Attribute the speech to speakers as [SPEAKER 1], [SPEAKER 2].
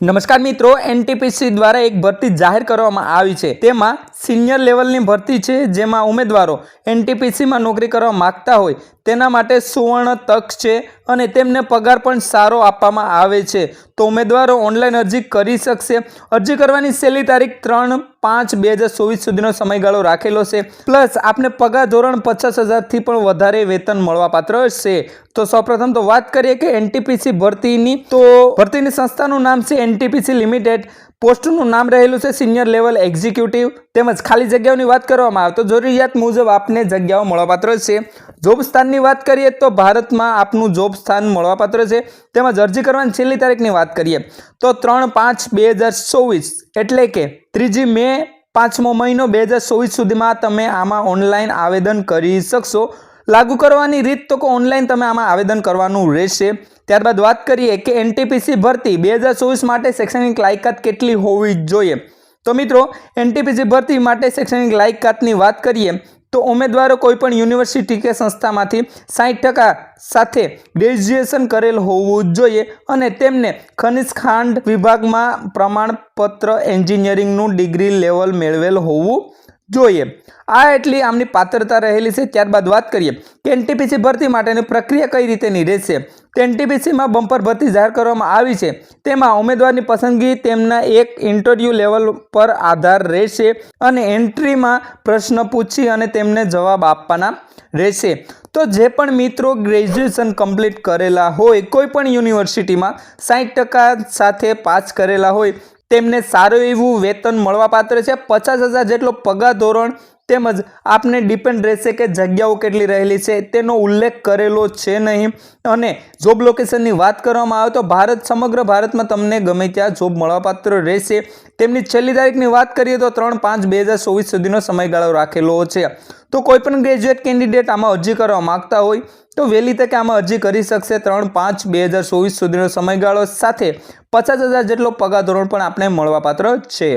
[SPEAKER 1] નમસ્કાર મિત્રો એનટીપીસી દ્વારા એક ભરતી જાહેર કરવામાં આવી છે. તેમાં સિનિયર લેવલની ભરતી છે, જેમાં ઉમેદવારો એનટીપીસીમાં નોકરી કરવા માગતા હોય, તેના માટે સુવર્ણ તક છે અને તેમને પગાર પણ સારો આપવામાં આવે છે. તો ઉમેદવારો ઓનલાઈન અરજી કરી શકશે. અરજી કરવાની છેલ્લી તારીખ ત્રણ પાંચ બે હજાર ચોવીસ સુધીનો સમયગાળો રાખેલો છે. પ્લસ આપને પગાર ધોરણ પચાસ હજારથી પણ વધારે વેતન મળવાપાત્ર છે. તો સૌપ્રથમ તો વાત કરીએ કે એનટીપીસી ભરતીની. તો ભરતીની સંસ્થાનું નામ છે એનટીપીસી લિમિટેડ. પોસ્ટનું નામ રહેલું છે સિનિયર લેવલ એક્ઝિક્યુટિવ. તેમજ ખાલી જગ્યાઓની વાત કરવામાં આવે તો જરૂરિયાત મુજબ આપને જગ્યાઓ મળવાપાત્ર છે. જોબ સ્થાનની વાત કરીએ તો ભારતમાં આપનું જોબ સ્થાન મળવાપાત્ર છે. તેમજ અરજી કરવાની છેલ્લી તારીખની વાત કરીએ તો ત્રણ પાંચ બે હજાર ચોવીસ એટલે કે ત્રીજી મે પાંચમો મહિનો બે હજાર ચોવીસ સુધીમાં તમે આમાં ઓનલાઈન આવેદન કરી શકશો. લાગુ કરવાની રીત તો ઓનલાઈન તમે આમાં આવેદન કરવાનું રહેશે. ત્યારબાદ વાત કરીએ કે એનટીપીસી ભરતી બે હજાર ચોવીસ માટે શૈક્ષણિક લાયકાત કેટલી હોવી જોઈએ? તો મિત્રો એનટીપીસી ભરતી માટે શૈક્ષણિક લાયકાતની વાત કરીએ, તો ઉમેદવારો કોઈપણ યુનિવર્સિટી કે સંસ્થામાંથી સાઠ ટકા સાથે ગ્રેજ્યુએશન કરેલ હોવું જોઈએ અને તેમને ખનિજ ખાંડ વિભાગમાં પ્રમાણપત્ર એન્જિનિયરિંગનું ડિગ્રી લેવલ મેળવેલ હોવું જોઈએ. આ એટલી આમની પાત્રતા રહેલી છે, ત્યારબાદ વાત કરીએ. કે એનટીપીસી ભરતી માટેની પ્રક્રિયા કઈ રીતેની રહેશે તો એનટીપીસીમાં બમ્પર ભરતી જાહેર કરવામાં આવી છે. તેમાં ઉમેદવારની પસંદગી, તેમના એક ઇન્ટરવ્યૂ લેવલ પર આધાર રહેશે અને એન્ટ્રીમાં પ્રશ્ન પૂછી અને તેમને જવાબ આપવાના રહેશે. તો જે પણ મિત્રો ગ્રેજ્યુએશન કમ્પ્લીટ કરેલા હોય, કોઈ પણ યુનિવર્સિટીમાં સાઠ ટકા સાથે પાસ કરેલા હોય તેમને સારું એવું વેતન મળવાપાત્ર છે. પચાસ હજાર જેટલો પગાર ધોરણ તેમજ આપને ડિપેન્ડ રહેશે કે જગ્યાઓ કેટલી રહેલી છે, તેનો ઉલ્લેખ કરેલો છે નહીં. અને જોબ લોકેશનની વાત કરવામાં આવે તો ભારત, સમગ્ર ભારતમાં તમને ગમે ત્યાં જોબ મળવાપાત્ર રહેશે. તેમની છેલ્લી તારીખની વાત કરીએ તો ત્રણ પાંચ બે હજાર ચોવીસ સુધીનો સમયગાળો રાખેલો છે. તો કોઈ પણ ગ્રેજ્યુએટ કેન્ડિડેટ આમાં અરજી કરવા માગતા હોય, તો વહેલી તકે આમાં અરજી કરી શકશે. ત્રણ પાંચ બે હજાર ચોવીસ સુધીનો સમયગાળો સાથે પચાસ હજાર જેટલો પગાર ધોરણ પણ આપણે મળવાપાત્ર છે.